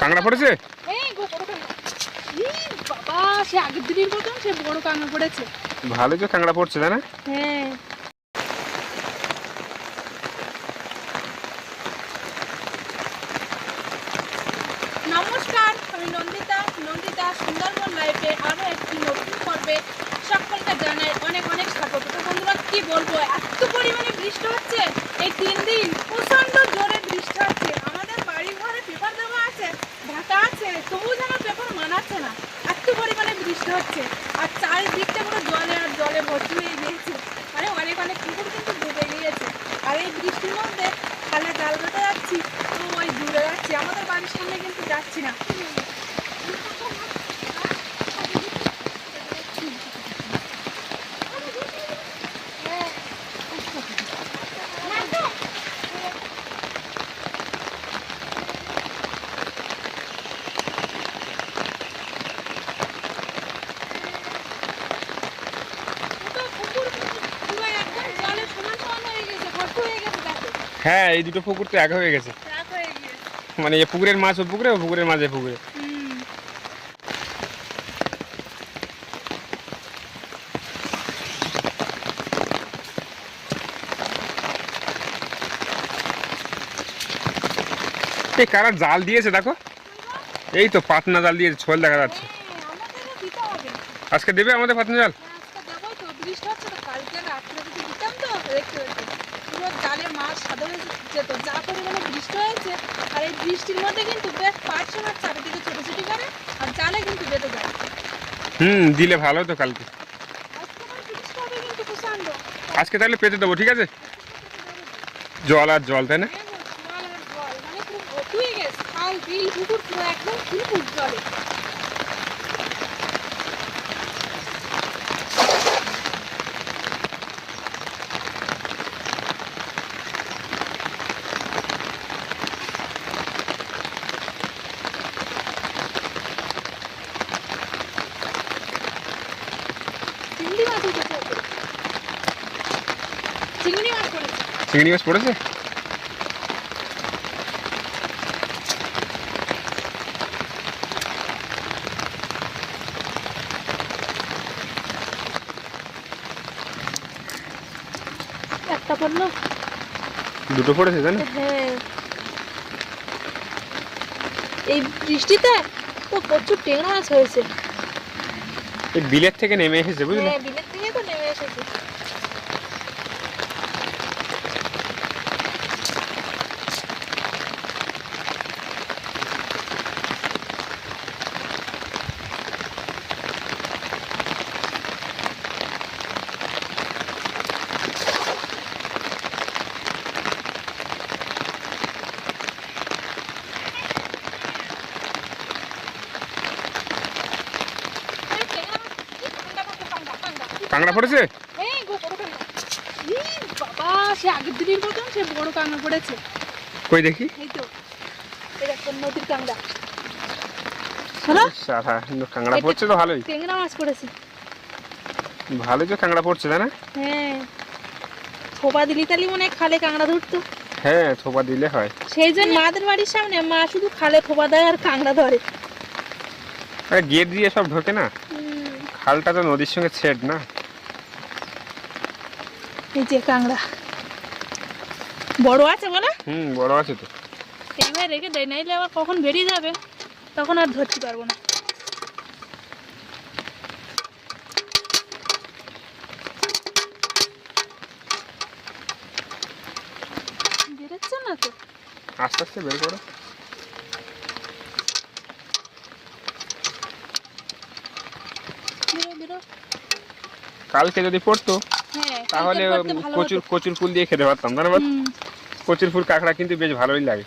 কাঁকড়া, পড়েছে। বাবা সে আগের দিনের মতন সে বড় কাঁকড়া পড়েছে। ভালো যে কাঁকড়া পড়ছে তাই না? হ্যাঁ নমস্কার আমি নন্দিতা নন্দিতা সুন্দরবন লাইফে আরও একটি নতুন পর্বে সকলকে জানাই অনেক অনেক স্বাগত তো বন্ধুরা কি বলব এত পরিমাণে বৃষ্টি হচ্ছে এই তিন দিন প্রচণ্ড জোরে বৃষ্টি হচ্ছে আমাদের বাড়ি ঘরে পেপার দেওয়া আছে ঢাকা আছে তবুও যেন পেপার মানাচ্ছে না, এত পরিমাণে বৃষ্টি হচ্ছে। আর চারিদিকটা পুরো জলে আর জলে ভর্তি হয়ে গিয়েছে। মানে অনেক অনেক পুকুর কিন্তু ডুবে গিয়েছে। আর এই বৃষ্টির মধ্যে খালে জাল যাচ্ছি। তো ওই দূরে যাচ্ছি। আমাদের বাড়ির সামনে কিন্তু যাচ্ছি না তো পুকুর পুরো একদম জলে সমান সমান হয়ে গেছে ভর্তি হয়ে গেছে দেখো হ্যাঁ এই দুটো পুকুর তো এক হয়ে গেছে। মানে এ পুকুরের মাছ ও পুকুরে ও পুকুরের মাঝে পুকুরে। এই কারা জাল দিয়েছে দেখো? এই তো পাতনা জাল দিয়েছে ছোল দেখা যাচ্ছে। আজকে দেবে আমাদের পাতনা জাল আজকে দেবোই তো বৃষ্টি হচ্ছে তো কালকে রাত্রে যদি দিতাম তো দেখতে দেখতে পুরো জালে মাছ সাদা হয়ে যেত যা পরিমাণে বৃষ্টি হয়েছে আর এই বৃষ্টির মধ্যে কিন্তু বেশ পাঁচশো মাছ চারিদিকে ছোট ছোট করে আর জালে কিন্তু বেঁধে যায়। হুম দিলে ভালো তো কালকে। আজকে তাহলে পেতে দেবো ঠিক আছে? জল আর জল তাই না? হয়ে গেছে। খাল বিল পুকুর পুরো একদম ফুল জলে। চিংড়ি মাছ উঠেছে চিংড়ি মাছ পড়েছে। চিংড়ি মাছ পড়েছে? একটা পড়ল। দুটো পড়েছে তাই না? হ্যাঁ। এই বৃষ্টিতে তো প্রচুর টেংরা মাছ হয়েছে। বিলের থেকে নেমে এসেছে বুঝলে হ্যাঁ বিলের থেকে তো নেমে এসেছে এই টেংরা মাছ, কি কাঁকড়া, কাঁকড়া, কাঁকড়া, কাঁকড়া। পড়েছে? বাবা, সে আগের দিনের মতন সে বড় কাঁকড়া পড়েছে। কই দেখি? এই তো নদীর কাঁকড়া। সারা কাঁকড়া পড়ছে তো ভালোই। মাছ পড়েছে। ভালো যে কাঁকড়া পড়ছে তাই না? হ্যাঁ। থোপা দিলি তালি মনে খালে কাঁকড়া ধরতো। হ্যাঁ থোপা দিলে হয়। সেই জন্য মাদের বাড়ির সামনে মা শুধু খালে থোপা দেয় আর কাঁকড়া ধরে। আরে গেট দিয়ে সব ঢোকে না? খালটা তো নদীর সঙ্গে ছেদ না। এই যে কাঁকড়া। বড় আছে বলে হুম বড় আছে তো। এইভাবে রেখে দেয় নাইলে আবার কখন বেরিয়ে যাবে? তখন আর ধরতে পারব না। বেরোচ্ছে না তো? আস্তে আস্তে বের করো। কালকে যদি পড়তো তাহলে কচুর কচুর ফুল দিয়ে খেতে পারতাম। হুম, কচুর ফুল কাঁকড়া কিন্তু বেশ ভালোই লাগে।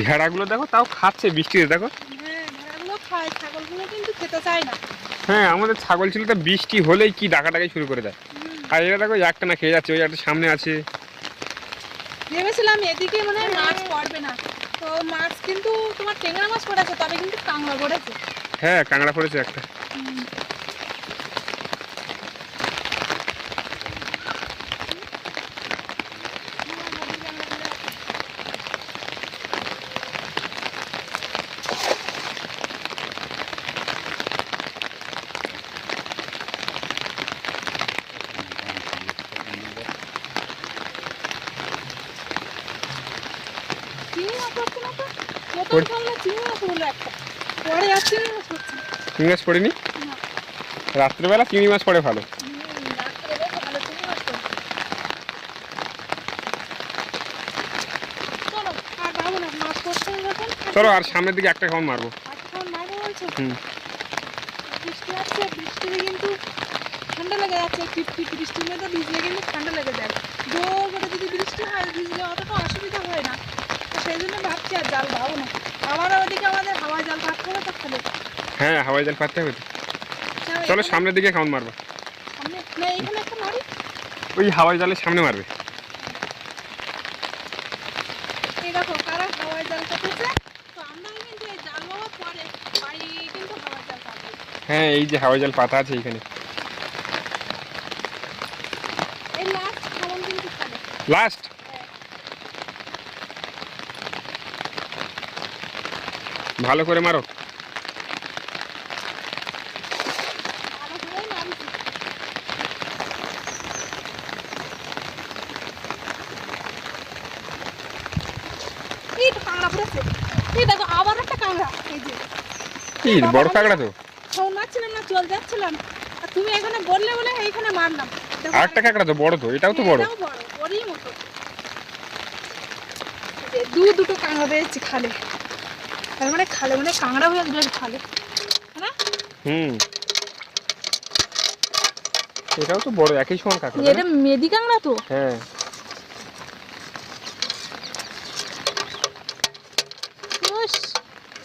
ভেড়াগুলো দেখো তাও খাচ্ছে বৃষ্টিতে দেখো। হ্যাঁ হ্যাঁ আমাদের ছাগল ছিল তো বৃষ্টি হলেই কি ডাকাডাকি শুরু করে দেয়। আর এরা দেখো একটা না খেয়ে যাচ্ছে ওই একটা সামনে আছে। ভেবেছিলাম এদিকে মানে মাছ পড়বে না। তো মাছ কিন্তু তোমার টেংরা মাছ পড়েছে তবে কিন্তু কাঁকড়া পড়েছে। হ্যাঁ কাঁকড়া পড়েছে একটা পড়ছে না তো নতুন পড়- সামনে চিংড়ি মাছ হলো একটা পরে আর চিংড়ি মাছ পড়েনি রাত্রেবেলা চিংড়ি মাছ পড়ে ভালো। চলো আর না মাছ পড়ছে চলো আর সামনের দিকে একটা খাওয়ান মারবো হুম বৃষ্টি আসছে বৃষ্টিতে কিন্তু ঠান্ডা লেগে যাচ্ছে টিপ টিপ বৃষ্টির মধ্যে ভিজলে কিন্তু ঠান্ডা লেগে যায় জোর করে যদি বৃষ্টি হয় ভিজলে অতটা অসুবিধা হয় না তো সেই জন্য ভাবছি আর জাল পাবো না আবার ওদিকে আমাদের হাওয়া জাল পাকতে হবে তো হ্যাঁ হাওয়াই জাল পাততে হবে চলো, চলো সামনের দিকে খাওয়ান মারবো। সামনে না এখানে একটা মারি। ওই হাওয়াই জালের সামনে মারবে। এই দেখো কারা হাওয়ায় জাল পাতেছে তো আমরা কিন্তু এই জাল বাবা পরে বাড়ি কিন্তু হাওয়ায় জাল পাবো। হ্যাঁ এই যে হাওয়াই জাল পাতা আছে এইখানে। লাস্ট খাওয়ান কিন্তু খাবে লাস্ট ভালো করে মারো ভালো করে মারছি এই তো কাঁকড়া পড়েছে এই দেখো আবার একটা কাঁকড়া এই যে। কি বড় কাঁকড়া তো। মারছিলাম না চল যাচ্ছিলাম। আর তুমি এখানে বললে বলে এইখানে মারলাম। কাঁকড়া তো বড় তো এটাও তো বড়। এটাও বড় ওরই মতো এই দু দুটো কাঁকড়া পেয়েছি খালে। তার মানে খালে মানে কাঁকড়া হয়ে না? হুম। এটাও তো বড় একই সমান কাঁকড়া এটা মেদি কাঁকড়া তো? হ্যাঁ।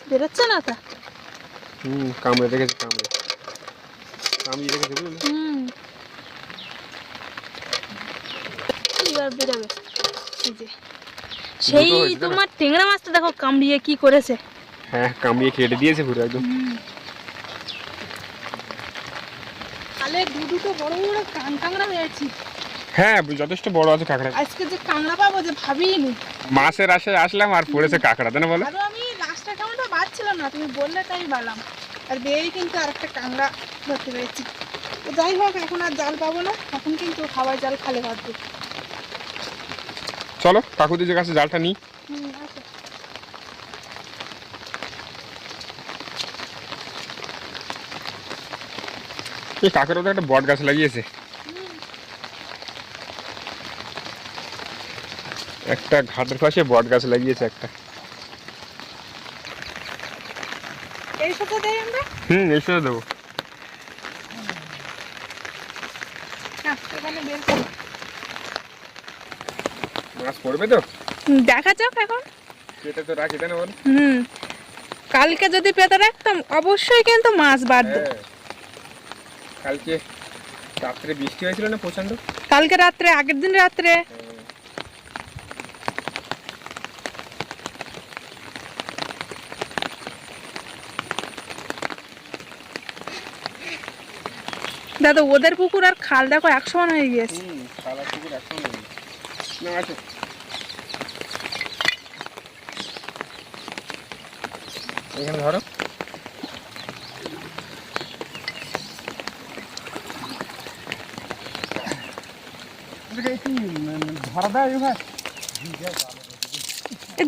বেরোচ্ছে না তা? হুম কামড়ে কামড়ে। কামড়ে বুঝলি? হুম। এবার বেরোবে। সেই? তোমার টেংরা মাছটা দেখো কামড়িয়ে কি করেছে। হ্যাঁ কামড়িয়ে কেটে দিয়েছে পুরো একদম। তাহলে দু দুটো বড় বড় কান কাঁকড়া পেয়েছি হ্যাঁ যথেষ্ট বড় আছে কাঁকড়া। আজকে যে কাঁকড়া পাবো যে ভাবিনি। মাছের আশায় আসলাম আর পড়েছে কাঁকড়া তাই না বলো? আরও আমি লাস্টটা কেমনটা বাঁচছিলাম না তুমি বললে তাই বালাম আর বেয়েই কিন্তু আরেকটা কাঁকড়া ধরতে পেরেছি। তো যাই হোক এখন আর জাল পাবো না এখন কিন্তু খাবার জাল খালে বাঁধবো। চলো কাকুদের কাছে জালটা নিই হুম আচ্ছা এই কাকেরও তো একটা বট গাছ লাগিয়েছে। একটা ঘাটের পাশে বট গাছ লাগিয়েছে একটা। এই সাথে দেই আমরা? হুম এসে দেবো। মাছ পড়বে তো? দেখা যাক এখন। সেটা তো রাখি তাই না বল? হুম কালকে যদি পেতে রাখতাম অবশ্যই কিন্তু মাছ বাড়তো হ্যাঁ। কালকে রাত্রে বৃষ্টি হয়েছিল না প্রচণ্ড কালকে রাত্রে আগের দিন রাত্রে। দাদা ওদের পুকুর আর খাল দেখো এক সমান হয়ে গিয়েছে। খালা পুকুর একসঙ্গে নেই। না আছে। এখানে ধরো ধরা দেয় ভাই এ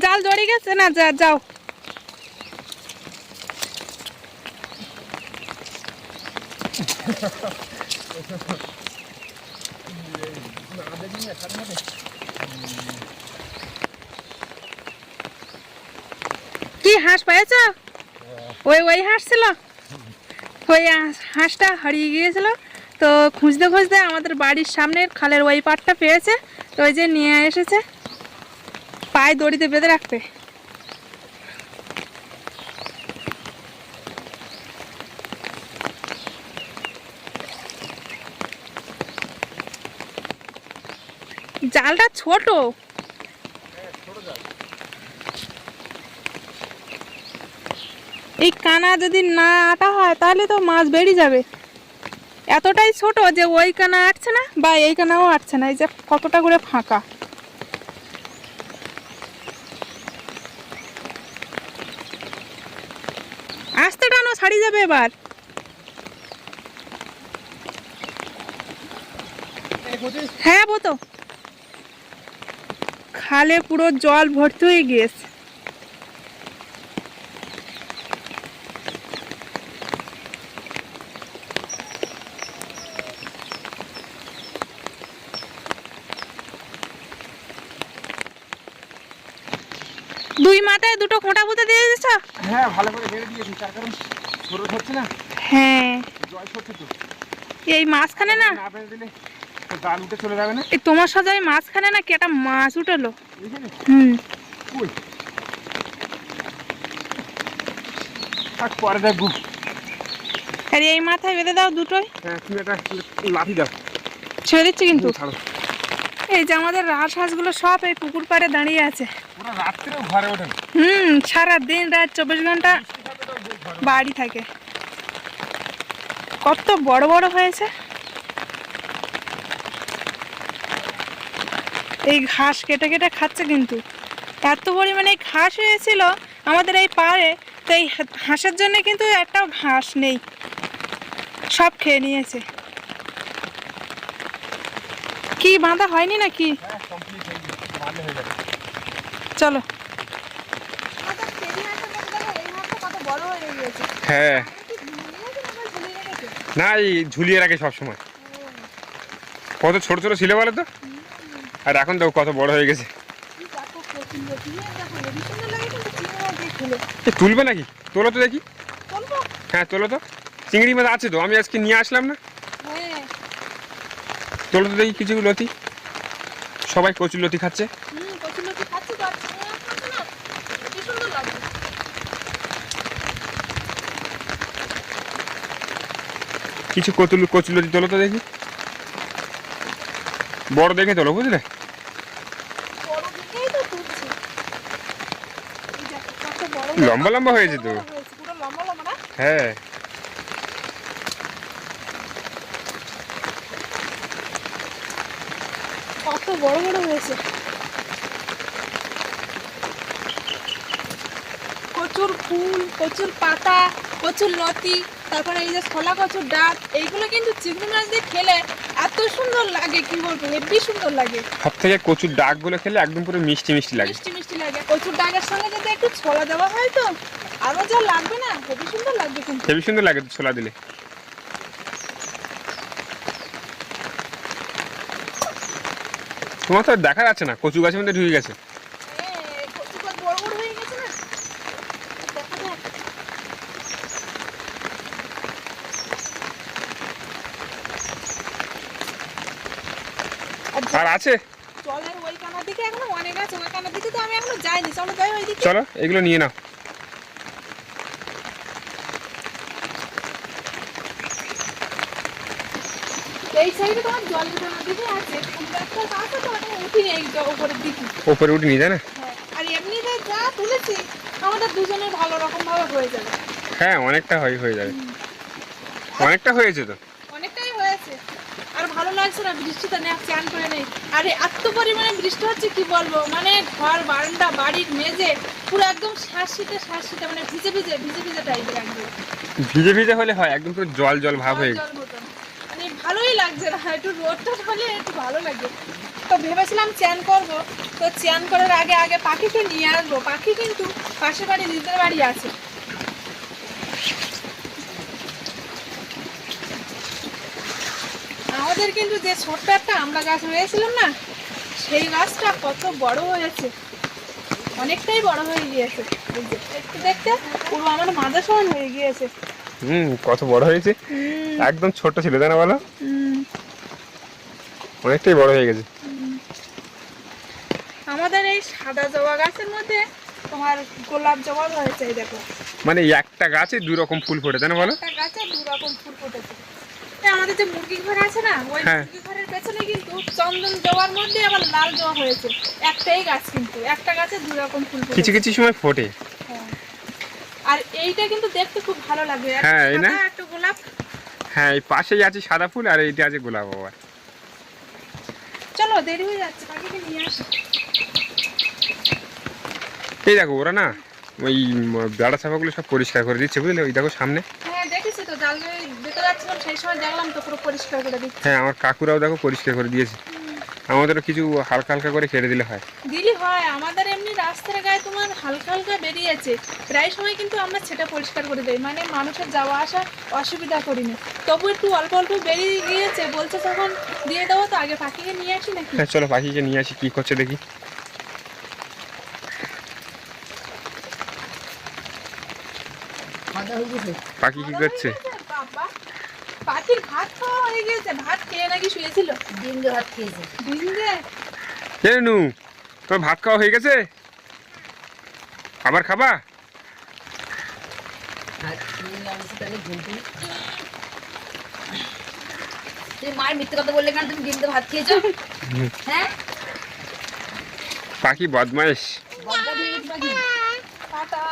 জাল জড়িয়ে গেছে না, যা, যাও। কি হাঁস পেয়েছ ওই ওই হাঁস ছিল? ওই হাঁস- হাঁসটা হারিয়ে গিয়েছিল? তো খুঁজতে খুঁজতে আমাদের বাড়ির সামনের খালের ওই পাটটা পেয়েছে, তো ওই যে নিয়ে এসেছে, পায়ে দড়িতে বেঁধে রাখতে। জালটা ছোট। এই কানা যদি না আটা হয়, তাহলে তো মাছ বেরিয়ে যাবে। এতটাই ছোট যে ওই কানা আটছে না বা এই কানাও আটছে না, এই যে কতটা করে ফাঁকা। আস্তে টানো ছাড়িয়ে যাবে এবার। হ্যাঁ বতো। খালে পুরো জল ভর্তি হয়ে গিয়েছে। দুই মাথায় দুটো খোঁটা পুঁতে দিয়ে দিয়েছ? হ্যাঁ ভালো করে বেড়ে দিয়েছি তার কারণ স্রোত হচ্ছে না। হ্যাঁ। জল সরছে তো। এই মাঝখানে না? না বেড়ে দিলে জাল উঠে চলে যাবে না? এই তোমার সাথে ওই মাঝখানে না কি একটা মাছ উঠেলো? হুম। কই? থাক পরে দেখব। আর এই মাথায় বেঁধে দাও দুটোই। হ্যাঁ তুমি একটা লাঠি দাও। ছেড়ে দিচ্ছি কিন্তু। এই যে আমাদের রাজহাঁসগুলো সব এই পুকুর পাড়ে দাঁড়িয়ে আছে। হুম সারা দিন রাত চব্বিশ ঘণ্টা বাড়ি থাকে। কত বড় বড় হয়েছে। এই ঘাস কেটে কেটে খাচ্ছে কিন্তু। এত পরিমাণে ঘাস হয়েছিল আমাদের এই পাড়ে তো এই হাঁসের জন্য কিন্তু একটাও ঘাস নেই। সব খেয়ে নিয়েছে। কি বাঁধা হয়নি নাকি? চলো। হ্যাঁ। না, এই ঝুলিয়ে রাখে সব সময় কত ছোট ছোট ছিল বলো তো? আর এখন তো কত বড় হয়ে গেছে। তুলবে নাকি? তোলো তো দেখি। হ্যাঁ তোলো তো। চিংড়ি মাছ আছে তো, আমি আজকে নিয়ে আসলাম না। তোলো তো দেখি কিছু লতি। সবাই কচুর লতি খাচ্ছে। কিছু কচুর লতি তোলো তো দেখি। বড় দেখে তোলো, বুঝলে? লম্বা লম্বা হয়েছে তো। হ্যাঁ। কত বড় বড় হয়েছে। প্রচুর ফুল প্রচুর পাতা প্রচুর লতি তারপরে এই যে ছোলা কচুর ডাক এইগুলো কিন্তু চিংড়ি মাছ দিয়ে খেলে এত সুন্দর লাগে কি বলব হেব্বি সুন্দর লাগে। সব থেকে কচুর ডাকগুলো খেলে একদম পুরো মিষ্টি মিষ্টি লাগে। মিষ্টি মিষ্টি লাগে। কচুর ডাকের সঙ্গে যদি একটু ছোলা দেওয়া হয় তো আরও যা লাগবে না হেব্বি সুন্দর লাগবে কিন্তু। হেবি সুন্দর লাগে ছোলা দিলে। তোমার তো দেখা যাচ্ছে না কচু গাছের মধ্যে ঢুকে গেছে হ্যাঁ, কচু গাছ বড় বড় হয়ে গেছে না দেখা যাক। আর আছে? জলের ওই কানার দিকে এখনও অনেক আছে ওই কানার দিকে তো আমি এখনও যাইনি। চলো যাই ওই দিকে চলো এগুলো নিয়ে নাও। এই সাইডে তোমার জলের কানার দিকে আছে ফুল আছে তো ওটা উঠিনি এই উপরের দিকে। না হ্যাঁ আর এমনিতে যা তুলেছি আমাদের দুজনের ভালো রকম ভাবে হয়ে যাবে। হ্যাঁ অনেকটা হয় হয়ে যাবে। অনেকটা হয়েছে তো। ভালো লাগছে না বৃষ্টিতে চান করে নেই। আর এত পরিমাণে বৃষ্টি হচ্ছে কি বলব? মানে ঘর বারান্দা বাড়ির মেঝে পুরো একদম মানে ভিজে ভিজে ভিজে ভিজে টাইপের একদম। ভিজে ভিজে হলে হয় একদম পুরো জল জল ভাব হয়ে মানে ভালোই লাগছে না একটু রোদটা হলে একটু ভালো লাগবে তো ভেবেছিলাম চ্যান করব তো চ্যান করার আগে আগে পাখিকে নিয়ে আসব। পাখি কিন্তু পাশে বাড়ি নিজের বাড়ি আছে। আমাদের কিন্তু যে ছোট্ট একটা আমরা গাছ হয়েছিলাম না সেই গাছটা কত বড় হয়েছে। অনেকটাই বড় হয়ে গিয়েছে। দেখতে দেখতে পুরো আমার মাথা সমান হয়ে গিয়েছে। হুম কত বড় হয়েছে। একদম ছোট ছিল তাই না বলো? অনেকটাই বড় হয়ে গেছে। আমাদের এই সাদা জবা গাছের মধ্যে তোমার গোলাপ জবা হয়েছে দেখো। মানে একটা গাছে দুই রকম ফুল ফোটে তাই না বলো? একটা গাছে দু রকম ফুল ফুটেছে। আমাদের যে মুরগি ঘর আছে না ওই হ্যাঁ। মুরগি ঘরের পেছনে কিন্তু চন্দন জবার মধ্যে আবার লাল জবা হয়েছে। একটাই গাছ কিন্তু একটা গাছে দু রকম ফুল কিছু কিছু সময় ফোটে। হ্যাঁ। আর এইটা কিন্তু দেখতে খুব ভালো লাগে। হ্যাঁ, এই না? একটা গোলাপ। হ্যাঁ এই পাশেই আছে সাদা ফুল আর এইটা আছে গোলাপ আবার। চলো দেরি হয়ে যাচ্ছে পাখিকে নিয়ে আসি। এই দেখো ওরা না ওই বেড়া চাপাগুলো সব পরিষ্কার করে দিচ্ছে বুঝলে? ওই দেখো সামনে। হ্যাঁ দেখেছি তো জাল যাচ্ছিলাম সেই সময় দেখলাম তো পুরো পরিষ্কার করে দিচ্ছে। হ্যাঁ আমার কাকুরাও দেখো পরিষ্কার করে দিয়েছে। আমাদেরও কিছু হালকা হালকা করে কেটে দিলে হয়। দিলে হয় আমাদের এমনি রাস্তার গায়ে তোমার হালকা হালকা বেরিয়েছে। প্রায় সময় কিন্তু আমরা সেটা পরিষ্কার করে দেয় মানে মানুষের যাওয়া আসা অসুবিধা করিনি তবু একটু অল্প অল্প বেরিয়ে গিয়েছে বলছে তখন দিয়ে দেবো তো আগে পাখিকে নিয়ে আসি নাকি? হ্যাঁ চলো পাখিকে নিয়ে আসি কি করছে দেখি। পাখি কি করছে? পাখির ভাত খাওয়া হয়ে গেছে ভাত খেয়ে নাকি শুয়েছিল? ডিম দিয়ে ভাত খেয়েছে। ডিম তোমার ভাত খাওয়া হয়ে গেছে? আবার খাবা? তুমি মায়ের মিথ্যে কথা বললে কেন? তুমি ডিম দিয়ে ভাত খেয়েছো? হ্যাঁ? পাখি বদমাইশ বজ্জা দিয়ে গেছে পাখি টাটা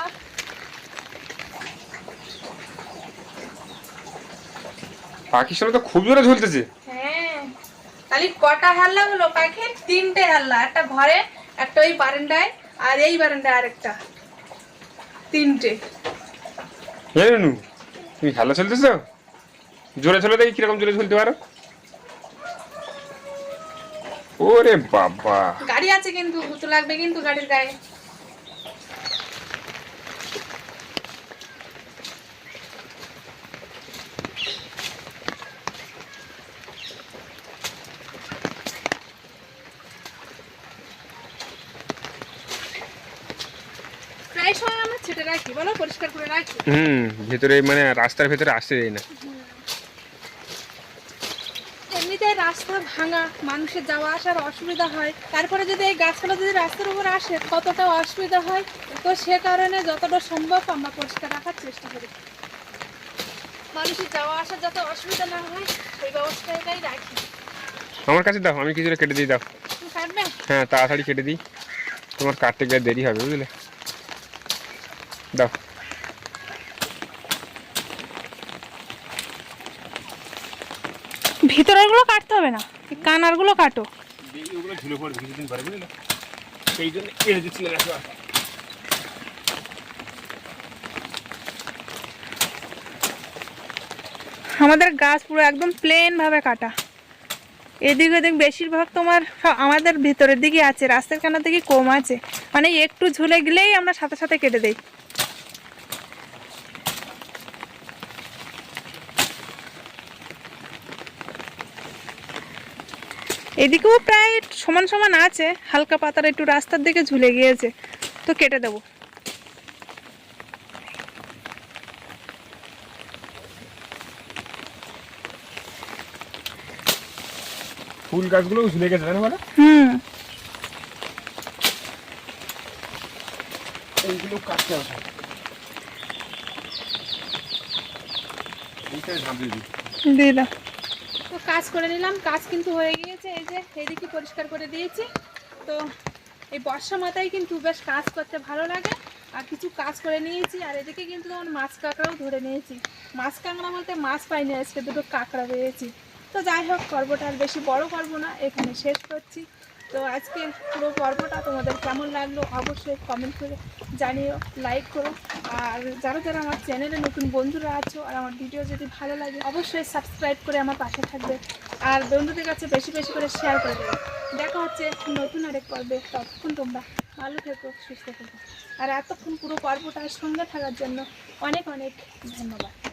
পাখির সামনে তো খুব জোরে ঝুলতেছে। হ্যাঁ কটা হাল্লা হলো? পাখির তিনটে হাল্লা একটা ঘরে একটা ওই বারান্দায় আর এই বারান্দায় আরেকটা। তিনটে। হে নু তুমি খেলা চলতেছো জোরে চলে দেখি কীরকম জোরে ঝুলতে পারো। ওরে বাবা। গাড়ি আছে কিন্তু গুতো লাগবে কিন্তু গাড়ির গায়ে। সময় আমরা ছেটে রাখি বলো? পরিষ্কার করে রাখি। হুম ভেতরে মানে রাস্তার ভেতরে আসতে দেয় না। এমনিতে রাস্তা ভাঙা মানুষের যাওয়া আসার অসুবিধা হয়। তারপরে যদি এই গাছপালা যদি রাস্তার উপর আসে কতটা অসুবিধা হয়। তো সে কারণে যতটা সম্ভব আমরা পরিষ্কার রাখার চেষ্টা করি। মানুষের যাওয়া আসার যাতে অসুবিধা না হয় সেই ব্যবস্থাটাই রাখি। আমার কাছে দাও আমি কিছুটা কেটে দিই দাও। কাটবে? হ্যাঁ তাড়াতাড়ি কেটে দিই। তোমার কাটতে গেলে দেরি হবে বুঝলে? দাও। ভিতরেরগুলো কাটতে হবে না কানারগুলো কাটো ওগুলো ঝুলে পড়বে কিছুদিন পরে বুঝলে? সেই জন্য কেটে একবার আমাদের গাছ পুরো একদম প্লেন ভাবে কাটা। এদিক ওদিক বেশিরভাগ তোমার আমাদের ভিতরের দিকে আছে রাস্তার কানার দিকে কম আছে। মানে একটু ঝুলে গেলেই আমরা সাথে সাথে কেটে দেই। এদিকেও প্রায় সমান সমান আছে হালকা পাতার একটু রাস্তার দিকে ঝুলে গিয়েছে তো কেটে দেবো। ফুল গাছগুলো ঝুলে গেছে জানো হুম। এইগুলো কাটতে হবে। ঝাঁপ দিয়ে দিই কাজ করে নিলাম। কাজ কিন্তু হয়ে গিয়েছে, এই যে এদিকে পরিষ্কার করে দিয়েছি। তো এই বর্ষা মাথায় কিন্তু বেশ কাজ করতে ভালো লাগে। আর কিছু কাজ করে নিয়েছি, আর এদিকে কিন্তু আমার মাছ কাঁকড়াও ধরে নিয়েছি। মাছ কাঁকড়া বলতে মাছ পাইনি, আজকে দুটো কাঁকড়া পেয়েছি। তো যাই হোক, পর্বটা আর বেশি বড় করব না, এখানে শেষ করছি। তো আজকে পুরো পর্বটা তোমাদের কেমন লাগল অবশ্যই কমেন্ট করে জানিও লাইক করো। আর যারা যারা আমার চ্যানেলে নতুন বন্ধুরা আছো আর আমার ভিডিও যদি ভালো লাগে, অবশ্যই সাবস্ক্রাইব করে আমার পাশে থাকবে। আর বন্ধুদের কাছে বেশি বেশি করে শেয়ার করে দেবে। দেখা হচ্ছে নতুন আরেক পর্বে। ততক্ষণ তোমরা ভালো থেকো, সুস্থ থেকো। আর এতক্ষণ পুরো পর্বটার সঙ্গে থাকার জন্য অনেক অনেক ধন্যবাদ।